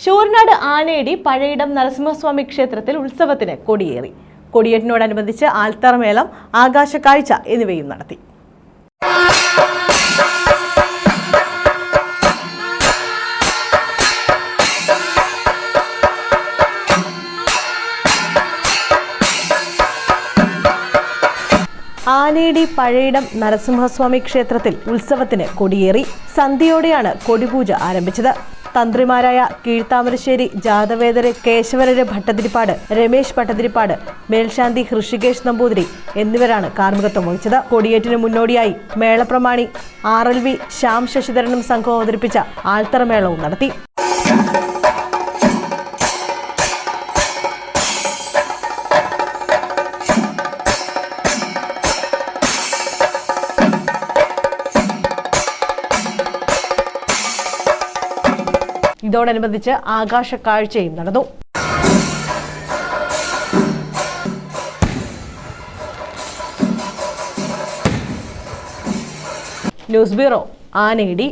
ശൂർനാട് ആനയടി പഴയിടം നരസിംഹസ്വാമി ക്ഷേത്രത്തിൽ ഉത്സവത്തിന് കൊടിയേറി. കൊടിയേറ്റിനോടനുബന്ധിച്ച് ആൽത്തറമേളം ആകാശക്കാഴ്ച എന്നിവയും നടത്തി. ആനേടി പഴയിടം നരസിംഹസ്വാമി ക്ഷേത്രത്തിൽ ഉത്സവത്തിന് കൊടിയേറി. സന്ധ്യയോടെയാണ് കൊടിപൂജ ആരംഭിച്ചത്. തന്ത്രിമാരായ കീഴ്ത്താമരശ്ശേരി ജാതവേദര് കേശവരര് ഭട്ടതിരിപ്പാട് രമേശ് ഭട്ടതിരിപ്പാട് മേൽശാന്തി ഹൃഷികേഷ് നമ്പൂതിരി എന്നിവരാണ് കാർമ്മികത്വം വഹിച്ചത്. കൊടിയേറ്റിന് മുന്നോടിയായി മേളപ്രമാണി ആർ എൽ വി ശ്യാം ശശിധരനും സംഘവും അവതരിപ്പിച്ച ആൾത്തറമേളവും നടത്തി. ഇതോടനുബന്ധിച്ച് ആകാശ കാഴ്ചയും നടന്നു. News bureau ആനേടി